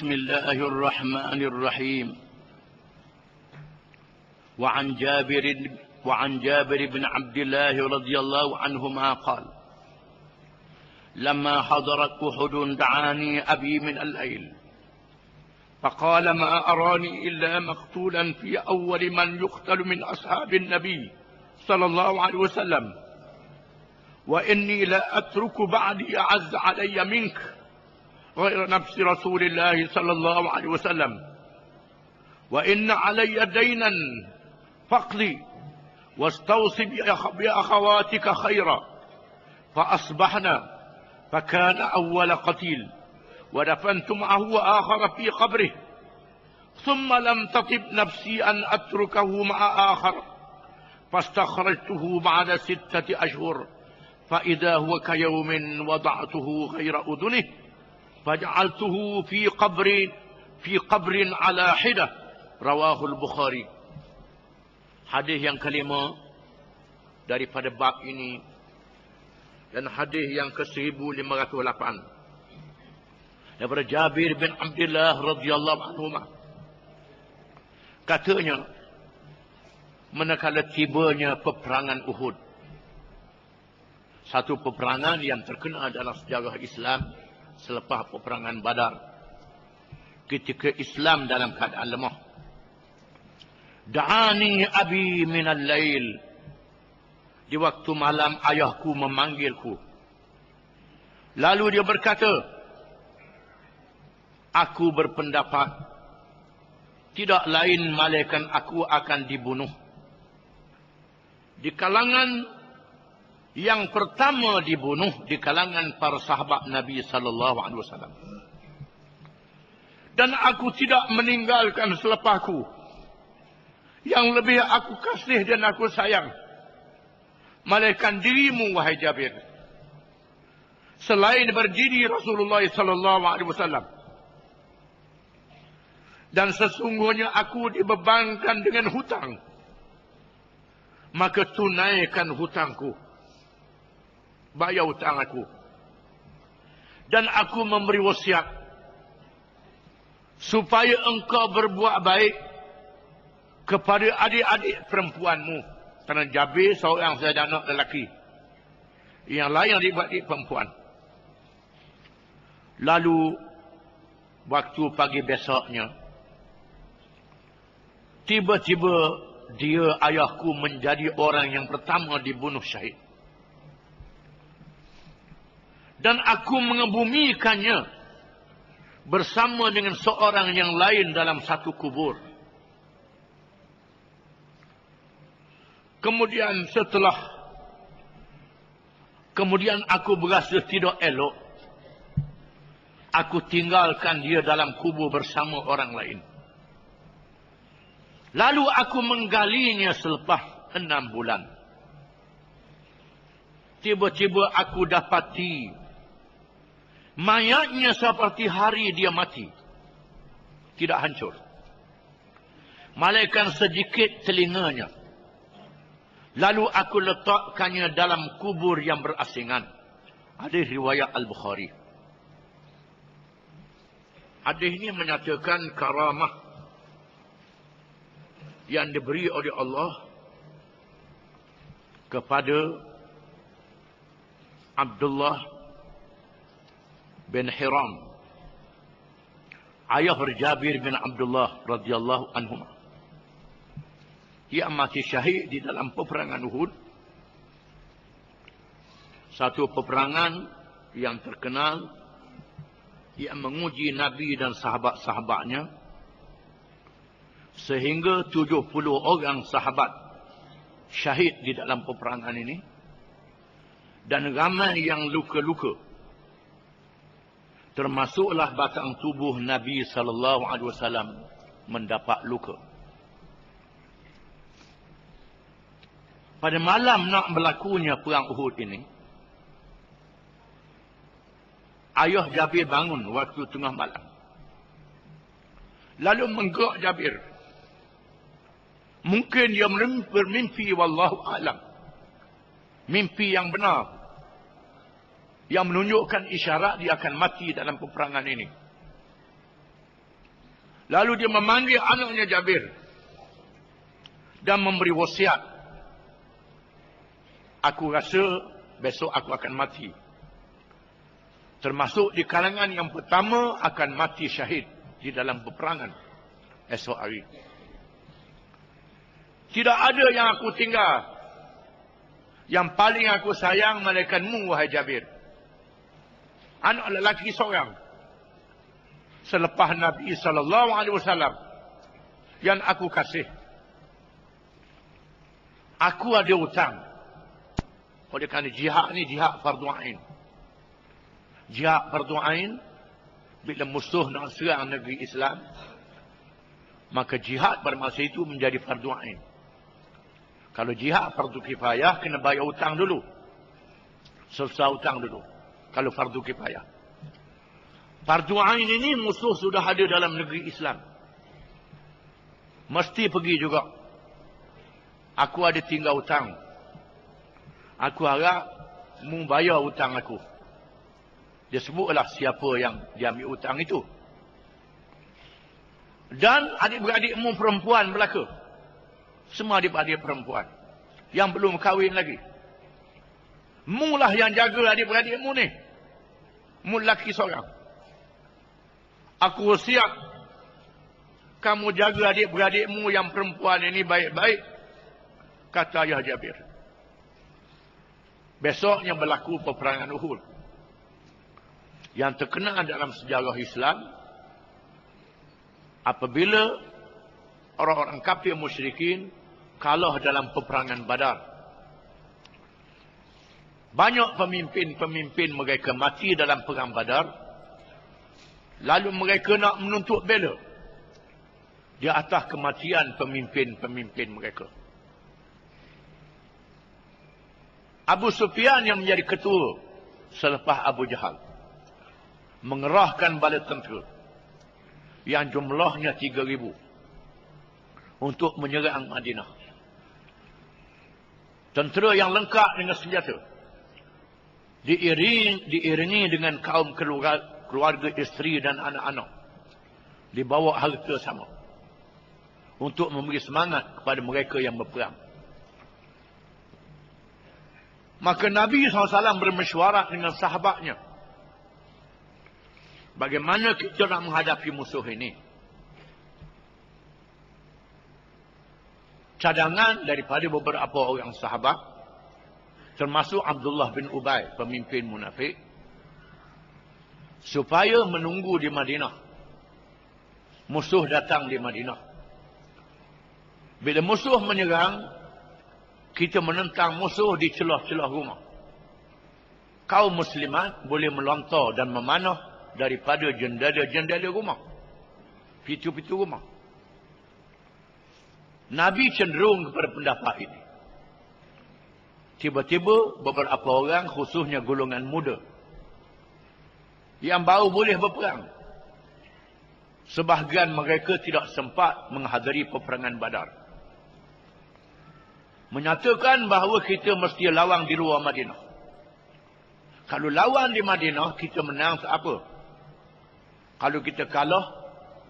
بسم الله الرحمن الرحيم. وعن جابر وعن جابر بن عبد الله رضي الله عنهما قال لما حضرت أحد دعاني أبي من الليل فقال ما أراني إلا مقتولا في أول من يقتل من أصحاب النبي صلى الله عليه وسلم وإني لا أترك بعدي أعز علي منك. غير نفس رسول الله صلى الله عليه وسلم. وإن علي دينا فاقضي واستوصي بأخواتك خيرا. فأصبحنا فكان أول قتيل ودفنت معه آخر في قبره. ثم لم تطب نفسي أن أتركه مع آخر. فاستخرجته بعد ستة أشهر فإذا هو كيوم وضعته غير أذنه. فجعلته في قبر في قبر على حدة رواه البخاري hadis yang kelima daripada bab ini dan hadis yang ke-1508 daripada Jabir bin Abdullah radhiyallahu anhu katanya manakala tibanya peperangan Uhud satu peperangan yang terkenal dalam sejarah Islam selepas peperangan Badar. Ketika Islam dalam keadaan lemah. Da'ani abi minal lail. Di waktu malam ayahku memanggilku. Lalu dia berkata aku berpendapat tidak lain malaikat aku akan dibunuh. Di kalangan yang pertama dibunuh di kalangan para sahabat Nabi sallallahu alaihi wasallam. Dan aku tidak meninggalkan selepasku yang lebih aku kasih dan aku sayang. Malaikat dirimu wahai Jabir. Selain berdiri Rasulullah sallallahu alaihi wasallam. Dan sesungguhnya aku dibebankan dengan hutang. Maka tunaikan hutangku bayar hutang aku. Dan aku memberi wasiat supaya engkau berbuat baik kepada adik-adik perempuanmu. Kerana Jabir seorang saja anak lelaki. Yang lain adik-adik perempuan. Lalu waktu pagi besoknya tiba-tiba dia ayahku menjadi orang yang pertama dibunuh syahid dan aku mengebumikannya bersama dengan seorang yang lain dalam satu kubur. Kemudian setelah kemudian aku berasa tidak elok aku tinggalkan dia dalam kubur bersama orang lain. Lalu aku menggalinya selepas enam bulan. Tiba-tiba aku dapati Mayatnya seperti hari dia mati. Tidak hancur. Malaikat sedikit telinganya. Lalu aku letakkannya dalam kubur yang berasingan. Ada riwayat Al-Bukhari. Hadis ini menyatakan karamah yang diberi oleh Allah kepada Abdullah bin Hiram ayah Jabir bin Abdullah radhiyallahu anhu ia mati syahid di dalam peperangan Uhud. Satu peperangan yang terkenal yang menguji Nabi dan sahabat-sahabatnya sehingga 70 orang sahabat syahid di dalam peperangan ini dan ramai yang luka-luka termasuklah batang tubuh Nabi sallallahu alaihi wasallam mendapat luka. Pada malam nak berlakunya perang Uhud ini, ayah Jabir bangun waktu tengah malam. Lalu menggerak Jabir. Mungkin dia bermimpi wallahu alam. Mimpi yang benar yang menunjukkan isyarat dia akan mati dalam peperangan ini. Lalu dia memanggil anaknya Jabir. Dan memberi wasiat. Aku rasa besok aku akan mati. Termasuk di kalangan yang pertama akan mati syahid di dalam peperangan esok hari. Tidak ada yang aku tinggal. Yang paling aku sayang malaikatmu wahai Jabir. Anak lelaki seorang selepas Nabi sallallahu alaihi wasallam yang aku kasih. Aku ada hutang. Oleh kerana jihad ni jihad fardu ain. Jihad fardu ain bila musuh nak serang negeri Islam maka jihad pada masa itu menjadi fardu ain. Kalau jihad fardu kifayah kena bayar hutang dulu. Selesai hutang dulu. Kalau fardu kifayah. Fardu Ain ini musuh sudah ada dalam negeri Islam. Mesti pergi juga. Aku ada tinggal hutang. Aku harap mu bayar hutang aku. Dia sebutlah siapa yang dia ambil hutang itu. Dan adik-beradikmu perempuan belaka. Semua adik-beradik perempuan. Yang belum kahwin lagi. Mulah yang jaga adik-beradikmu ni. Mu lelaki seorang. Aku siap kamu jaga adik-beradikmu yang perempuan ini baik-baik. Kata Ayah Jabir. Besoknya berlaku peperangan Uhud. Yang terkenal dalam sejarah Islam. Apabila orang-orang kafir musyrikin kalah dalam peperangan badar. Banyak pemimpin-pemimpin mereka mati dalam perang badar. Lalu mereka nak menuntut bela. Di atas kematian pemimpin-pemimpin mereka. Abu Sufyan yang menjadi ketua selepas Abu Jahal. Mengerahkan bala tentera. Yang jumlahnya 3,000. Untuk menyerang Madinah. Tentera yang lengkap dengan senjata. Diiringi, diiringi dengan kaum keluarga keluarga isteri dan anak-anak. Dibawa harta sama. Untuk memberi semangat kepada mereka yang berperang. Maka Nabi SAW bermesyuarat dengan sahabatnya. Bagaimana kita nak menghadapi musuh ini? Cadangan daripada beberapa orang sahabat termasuk Abdullah bin Ubay pemimpin munafik supaya menunggu di Madinah. Musuh datang di Madinah. Bila musuh menyerang, kita menentang musuh di celah-celah rumah. Kaum muslimat boleh melontar dan memanah daripada jendela-jendela rumah. Pitu-pitu rumah. Nabi cenderung kepada pendapat ini. Tiba-tiba beberapa orang khususnya golongan muda yang baru boleh berperang. Sebahagian mereka tidak sempat menghadiri peperangan badar. Menyatakan bahawa kita mesti lawan di luar Madinah. Kalau lawan di Madinah, kita menang apa? Kalau kita kalah,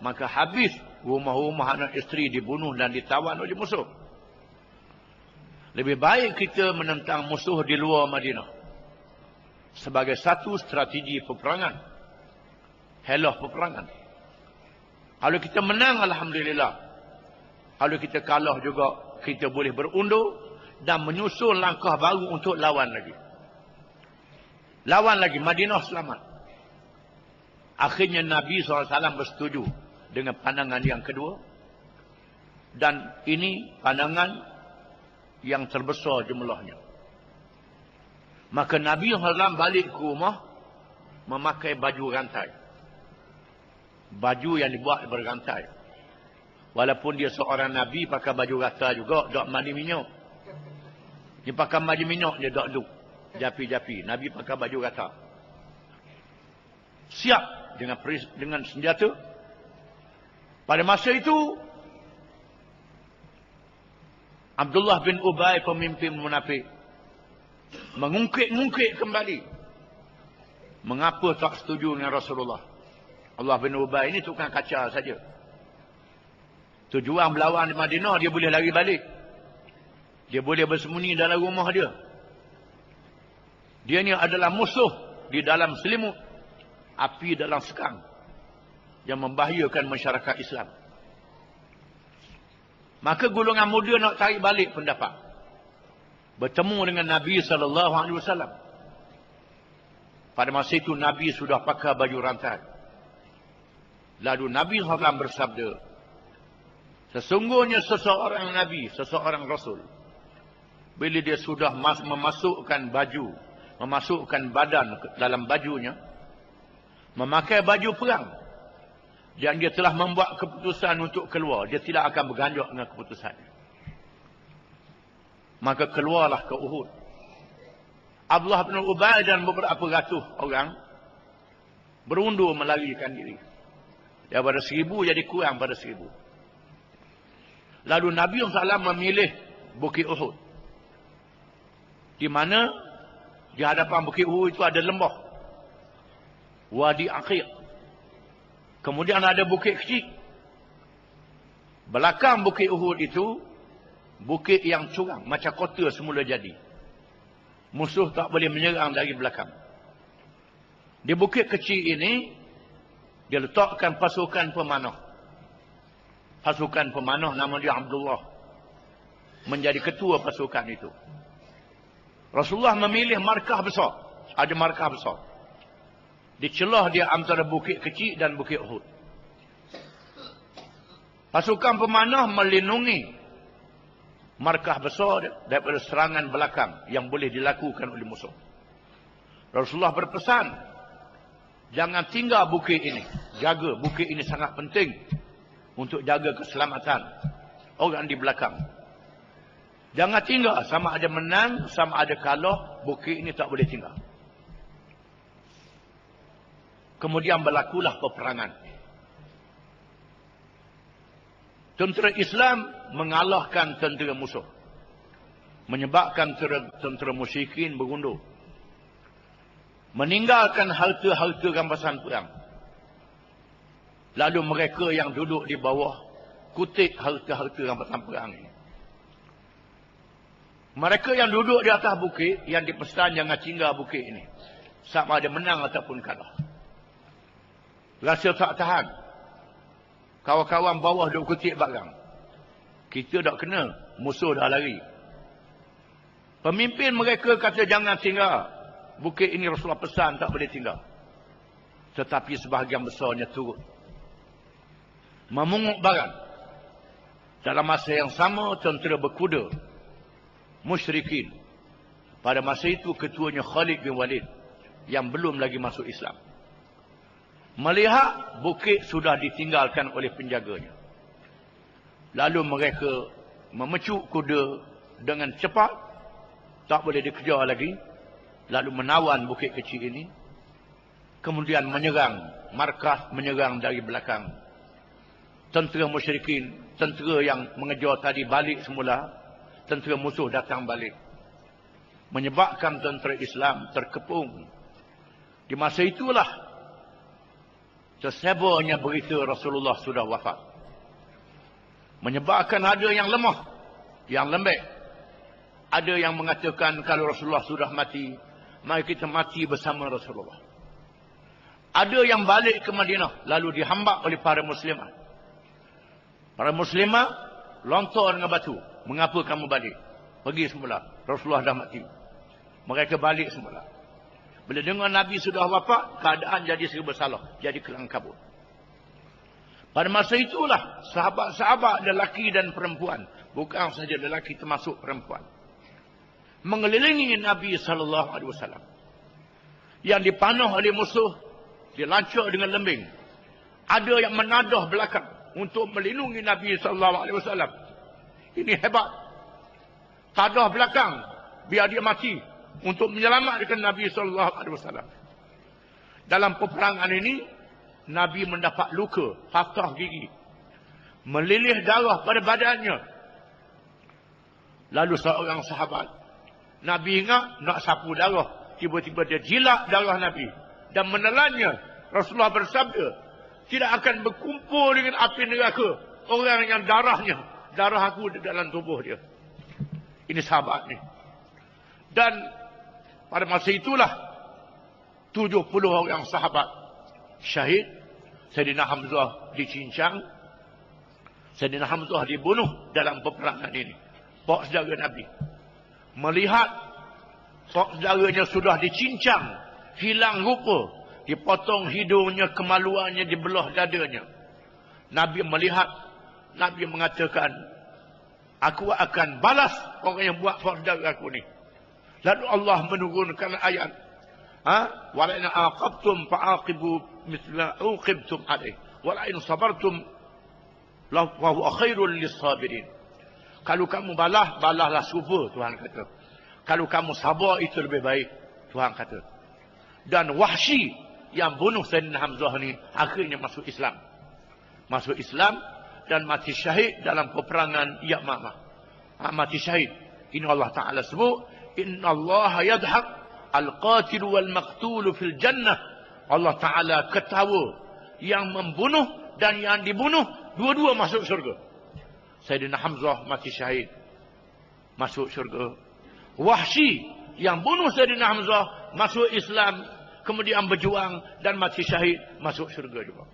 maka habis rumah-rumah anak isteri dibunuh dan ditawan oleh musuh. Lebih baik kita menentang musuh di luar Madinah sebagai satu strategi peperangan. Helah peperangan. Kalau kita menang, Alhamdulillah. Kalau kita kalah juga, kita boleh berundur dan menyusul langkah baru untuk lawan lagi. Lawan lagi, Madinah selamat. Akhirnya Nabi SAW bersetuju dengan pandangan yang kedua. Dan ini pandangan yang terbesar jumlahnya. Maka Nabi SAW balik ke rumah memakai baju rantai. Baju yang dibuat berrantai. Walaupun dia seorang Nabi pakai baju rata juga, tak mandi minyak. Dia pakai mandi minyak, dia tak duk. Japi-japi. Nabi pakai baju rata. Siap dengan dengan senjata. Pada masa itu, Abdullah bin Ubay pemimpin munafik mengungkit-ungkit kembali. Mengapa tak setuju dengan Rasulullah? Allah bin Ubay ini tukang kaca saja. Tujuan berlawan di Madinah, dia boleh lari balik. Dia boleh bersembunyi dalam rumah dia. Dia ni adalah musuh di dalam selimut. Api dalam sekam. Yang membahayakan masyarakat Islam. Maka golongan muda nak tarik balik pendapat. Bertemu dengan Nabi SAW. Pada masa itu Nabi sudah pakai baju rantai. Lalu Nabi SAW bersabda, Sesungguhnya seseorang Nabi, seseorang Rasul, bila dia sudah memasukkan baju, memasukkan badan dalam bajunya, memakai baju perang, dan dia telah membuat keputusan untuk keluar, dia tidak akan berganjak dengan keputusan. Maka keluarlah ke Uhud. Abdullah bin Ubay dan beberapa ratus orang berundur melarikan diri. Daripada seribu jadi kurang pada seribu. Lalu Nabi SAW memilih Bukit Uhud. Di mana di hadapan Bukit Uhud itu ada lembah. Wadi Akhir. Kemudian ada bukit kecil. Belakang Bukit Uhud itu bukit yang curang. Macam kota semula jadi. Musuh tak boleh menyerang dari belakang. Di bukit kecil ini, dia letakkan pasukan pemanah pasukan pemanah nama dia Abdullah menjadi ketua pasukan itu. Rasulullah memilih markah besar. Ada markah besar. Dicelah dia antara bukit kecil dan bukit Uhud. Pasukan pemanah melindungi markah besar daripada serangan belakang yang boleh dilakukan oleh musuh. Rasulullah berpesan, jangan tinggal bukit ini. Jaga bukit ini sangat penting untuk jaga keselamatan orang di belakang. Jangan tinggal sama ada menang, sama ada kalah, bukit ini tak boleh tinggal. Kemudian berlakulah peperangan. Tentera Islam mengalahkan tentera musuh. Menyebabkan tentera, tentera musyrikin berundur. Meninggalkan harta-harta rampasan perang. Lalu mereka yang duduk di bawah kutip harta-harta rampasan perang ini. Mereka yang duduk di atas bukit yang dipesan jangan tinggal bukit ini. Sama ada menang ataupun kalah. Rasa tak tahan. Kawan-kawan bawah duduk kutip barang. Kita tak kena. Musuh dah lari. Pemimpin mereka kata jangan tinggal. Bukit ini Rasulullah pesan tak boleh tinggal. Tetapi sebahagian besarnya turut memungut barang. Dalam masa yang sama, tentera berkuda. Musyrikin. Pada masa itu, ketuanya Khalid bin Walid. Yang belum lagi masuk Islam. Melihat bukit sudah ditinggalkan oleh penjaganya. Lalu mereka memecuk kuda dengan cepat. Tak boleh dikejar lagi. Lalu menawan bukit kecil ini. Kemudian menyerang. Markas menyerang dari belakang tentera musyrikin, tentera yang mengejar tadi balik semula, tentera musuh datang balik. Menyebabkan tentera Islam terkepung. Di masa itulah, tersebarnya berita Rasulullah sudah wafat. Menyebabkan ada yang lemah, yang lembek. Ada yang mengatakan kalau Rasulullah sudah mati, mari kita mati bersama Rasulullah. Ada yang balik ke Madinah, lalu dihambak oleh para muslimat. Para muslimah lontar dengan batu. Mengapa kamu balik? Pergi semula. Rasulullah dah mati. Mereka balik semula. Bila dengar Nabi sudah wafat, keadaan jadi serba salah. Jadi kelang kabut. Pada masa itulah sahabat-sahabat lelaki dan perempuan. Bukan saja lelaki termasuk perempuan. Mengelilingi Nabi SAW. Yang dipanah oleh musuh. Dilancur dengan lembing. Ada yang menadah belakang untuk melindungi Nabi wasallam. Ini hebat. Tadah belakang biar dia mati untuk menyelamatkan Nabi sallallahu alaihi wasallam. Dalam peperangan ini Nabi mendapat luka, patah gigi. Melilih darah pada badannya. Lalu seorang sahabat Nabi ingat nak sapu darah, tiba-tiba dia jilat darah Nabi dan menelannya. Rasulullah bersabda, tidak akan berkumpul dengan api neraka orang yang darahnya, darah aku di dalam tubuh dia. Ini sahabat ni. Dan pada masa itulah 70 orang sahabat syahid. Sayyidina Hamzah dicincang. Sayyidina Hamzah dibunuh dalam peperangan ini. Pak saudara Nabi. Melihat pak saudaranya sudah dicincang. Hilang rupa. Dipotong hidungnya, kemaluannya, dibelah dadanya. Nabi melihat. Nabi mengatakan. Aku akan balas orang yang buat pak saudara aku ni. Lalu Allah menurunkan ayat. Ha? Walain aqabtum fa'aqibu mithla uqibtum alaih. Walain sabartum wa huwa khairul lisabirin. Kalau kamu balah, balahlah super Tuhan kata. Kalau kamu sabar itu lebih baik Tuhan kata. Dan Wahsy yang bunuh Sayyidina Hamzah ni akhirnya masuk Islam. Masuk Islam dan mati syahid dalam peperangan Yamamah. Ha, mati syahid. Ini Allah Taala sebut Inna Allah yadhaq al-qatil wal-maqtul fil jannah. Allah Taala ketawa yang membunuh dan yang dibunuh dua-dua masuk syurga. Sayyidina Hamzah mati syahid masuk syurga. Wahsy yang bunuh Sayyidina Hamzah masuk Islam kemudian berjuang dan mati syahid masuk syurga juga.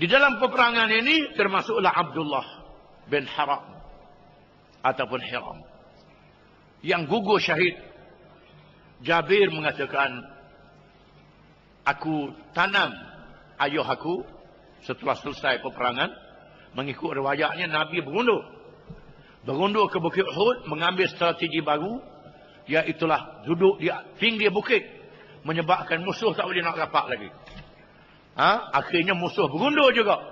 Di dalam peperangan ini termasuklah Abdullah bin Haram ataupun Hiram yang gugur syahid. Jabir mengatakan, aku tanam ayah aku setelah selesai peperangan. Mengikut riwayatnya Nabi berundur. Berundur ke Bukit Uhud, mengambil strategi baru. Iaitulah duduk di tinggi bukit. Menyebabkan musuh tak boleh nak rapat lagi. Ha? Akhirnya musuh berundur juga.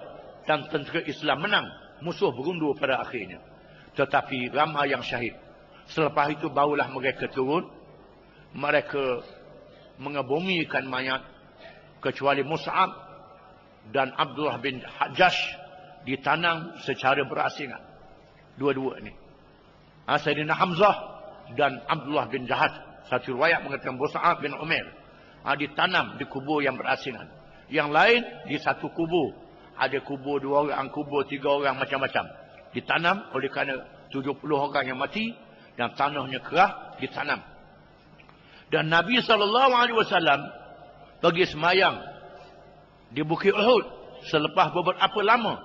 Dan tentera Islam menang. Musuh berundur pada akhirnya. Tetapi ramai yang syahid. Selepas itu barulah mereka turun. Mereka mengebumikan mayat. Kecuali Mus'ab dan Abdullah bin Hajjaj ditanam secara berasingan. Dua-dua ini. Ha, Sayyidina Hamzah dan Abdullah bin Jahad. Satu riwayat mengatakan Mus'ab bin Umar. Ha, ditanam di kubur yang berasingan. Yang lain di satu kubur. Ada kubur dua orang, kubur tiga orang macam-macam. Ditanam oleh kerana 70 orang yang mati dan tanahnya kerah ditanam. Dan Nabi SAW pergi semayang di Bukit Uhud selepas beberapa lama.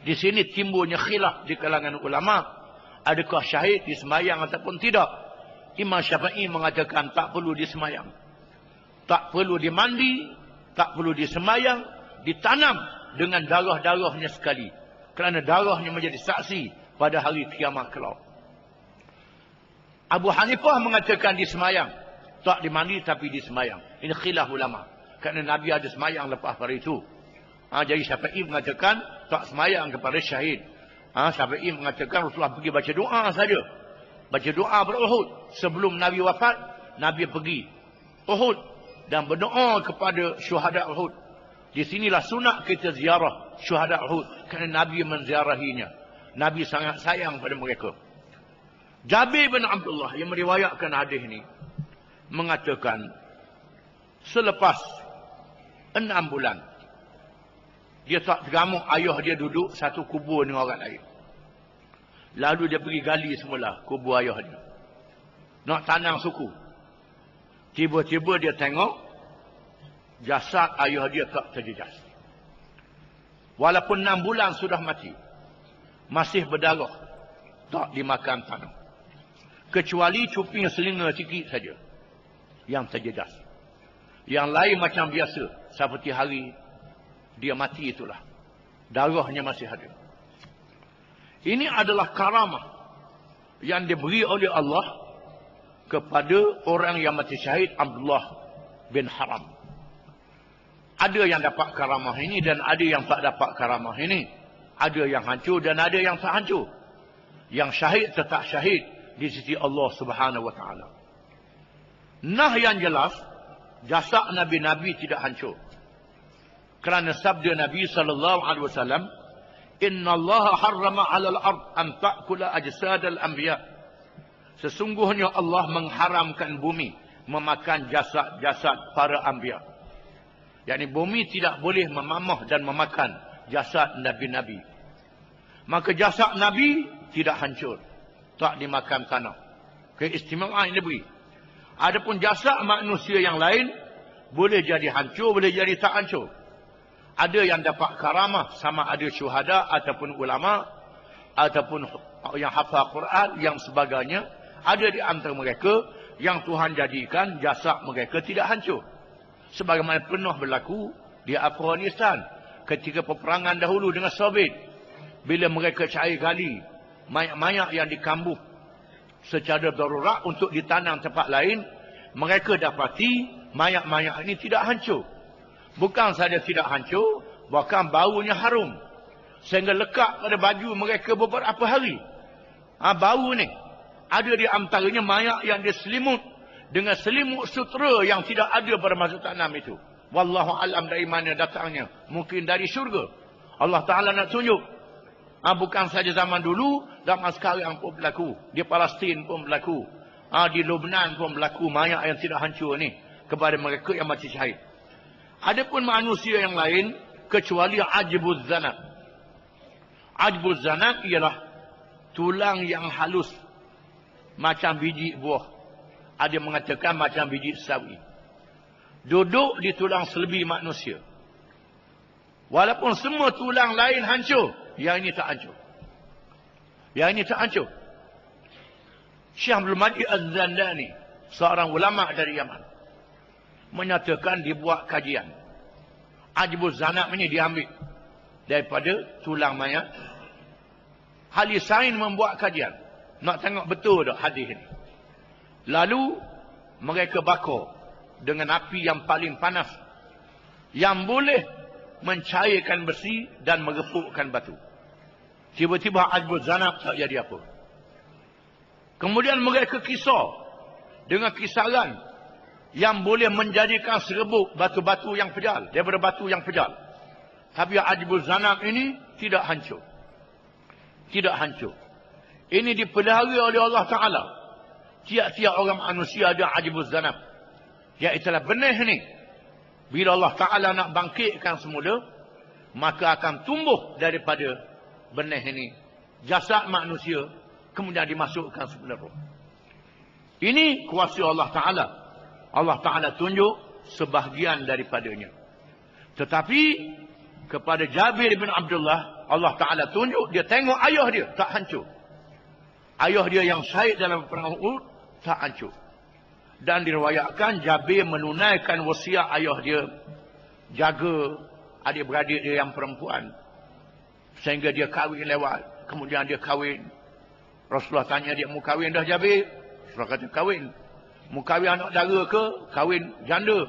Di sini timbulnya khilaf di kalangan ulama. Adakah syahid di semayang ataupun tidak? Imam Syafi'i mengatakan tak perlu disemayang. Tak perlu dimandi. Tak perlu disemayang. Ditanam dengan darah-darahnya sekali. Kerana darahnya menjadi saksi pada hari kiamat kelak. Abu Hanifah mengatakan di semayang. Tak di mandi tapi di semayang. Ini khilaf ulama. Kerana Nabi ada semayang lepas pada itu. Ha, jadi Syafi'i mengatakan tak semayang kepada syahid. Ha, Syafi'i mengatakan Rasulullah pergi baca doa saja. Baca doa beruhud. Sebelum Nabi wafat, Nabi pergi Uhud. Dan berdoa kepada syuhada Uhud. Di sinilah sunat kita ziarah syuhada Uhud. Kerana Nabi menziarahinya. Nabi sangat sayang pada mereka. Jabir bin Abdullah yang meriwayatkan hadis ini mengatakan selepas enam bulan dia tak tergamuk ayah dia duduk satu kubur dengan orang lain. Lalu dia pergi gali semula kubur ayah dia. Nak tanam suku. Tiba-tiba dia tengok jasad ayah dia tak terjejas. Walaupun enam bulan sudah mati. Masih berdarah. Tak dimakan tanah kecuali cuping selinga sikit saja yang terjejas. Yang lain macam biasa, seperti hari dia mati itulah. Darahnya masih ada. Ini adalah karamah yang diberi oleh Allah kepada orang yang mati syahid Abdullah bin Haram. Ada yang dapat karamah ini dan ada yang tak dapat karamah ini. Ada yang hancur dan ada yang tak hancur. Yang syahid tetap syahid di sisi Allah Subhanahu wa taala. Nah yang jelas jasad nabi-nabi tidak hancur. Kerana sabda Nabi sallallahu alaihi wasallam, "Inna Allah harrama 'alal ard an ta'kula ajsad al-anbiya." Sesungguhnya Allah mengharamkan bumi memakan jasad-jasad para anbiya. Yani bumi tidak boleh memamah dan memakan jasad Nabi-Nabi. Maka jasad Nabi tidak hancur. Tak dimakan tanah. Keistimewaan yang diberi. Adapun jasad manusia yang lain, boleh jadi hancur, boleh jadi tak hancur. Ada yang dapat karamah sama ada syuhada ataupun ulama ataupun yang hafal Quran yang sebagainya. Ada di antara mereka yang Tuhan jadikan jasad mereka tidak hancur. Sebagaimana pernah berlaku di Afghanistan ketika peperangan dahulu dengan Soviet. Bila mereka cari gali mayat-mayat yang dikambuh secara darurat untuk ditanam tempat lain, mereka dapati mayat-mayat ini tidak hancur. Bukan saja tidak hancur, bahkan baunya harum. Sehingga lekat pada baju mereka beberapa hari. Ha, bau ni. Ada di antaranya mayat yang diselimut dengan selimut sutra yang tidak ada pada masa tanam itu. Wallahu alam dari mana datangnya. Mungkin dari syurga. Allah Ta'ala nak tunjuk. Ha, bukan saja zaman dulu, zaman sekarang pun berlaku. Di Palestin pun berlaku. Ha, di Lubnan pun berlaku mayat yang tidak hancur ni. Kepada mereka yang mati syahid. Adapun manusia yang lain, kecuali ajbuz zanab. Ajbuz zanab ialah tulang yang halus macam biji buah. Ada mengatakan macam biji sawi. Duduk di tulang selbi manusia. Walaupun semua tulang lain hancur, yang ini tak hancur. Yang ini tak hancur. Syekh Abdul Majid Az-Zandani, seorang ulama dari Yaman, menyatakan dibuat kajian. Ajbuz zanab ini diambil daripada tulang mayat Ahli sains membuat kajian. Nak tengok betul tak hadis ini. Lalu mereka bakar dengan api yang paling panas. Yang boleh mencairkan besi dan merepukkan batu. Tiba-tiba Ajbul Zanab tak jadi apa. Kemudian mereka kisah dengan kisaran yang boleh menjadikan serebuk batu-batu yang pejal. Daripada batu yang pejal. Tapi Ajbul Zanab ini tidak hancur tidak hancur. Ini dipelihara oleh Allah Ta'ala. Tiap-tiap orang manusia ada ajibuz zanab. Iaitulah benih ni. Bila Allah Ta'ala nak bangkitkan semula, maka akan tumbuh daripada benih ini. Jasad manusia, kemudian dimasukkan semula roh. Ini kuasa Allah Ta'ala. Allah Ta'ala tunjuk sebahagian daripadanya. Tetapi, kepada Jabir bin Abdullah, Allah Ta'ala tunjuk, dia tengok ayah dia, tak hancur. Ayah dia yang syahid dalam perang Uhud, tak hancur. Dan diriwayatkan Jabir menunaikan wasiat ayah dia, jaga adik-beradik dia yang perempuan. Sehingga dia kahwin lewat, kemudian dia kahwin. Rasulullah tanya dia, mau kahwin dah Jabir? Rasulullah kata, kahwin. Mau kahwin anak dara ke? Kahwin janda.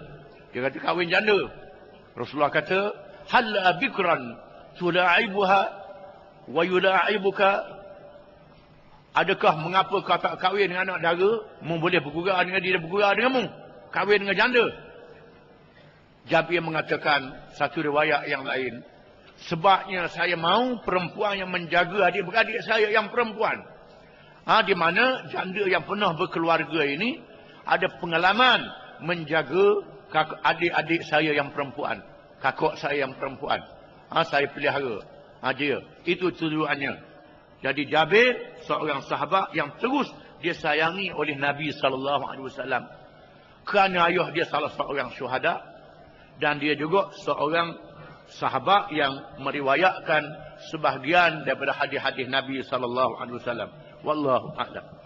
Dia kata, kahwin janda. Rasulullah kata, Halla bikran tulaibuha wa yulaibuka adakah mengapa kau tak kahwin dengan anak dara mu boleh bergurau dengan dia bergurau denganmu kahwin dengan janda Jabir mengatakan satu riwayat yang lain sebabnya saya mau perempuan yang menjaga adik-beradik saya yang perempuan ha, di mana janda yang pernah berkeluarga ini ada pengalaman menjaga adik-adik saya yang perempuan kakak saya yang perempuan ha, saya pelihara. Ha, dia. Itu tujuannya. Jadi Jabir, seorang sahabat yang terus dia sayangi oleh Nabi SAW. Kerana ayah dia salah seorang syuhada. Dan dia juga seorang sahabat yang meriwayatkan sebahagian daripada hadis-hadis Nabi SAW. Wallahu a'lam.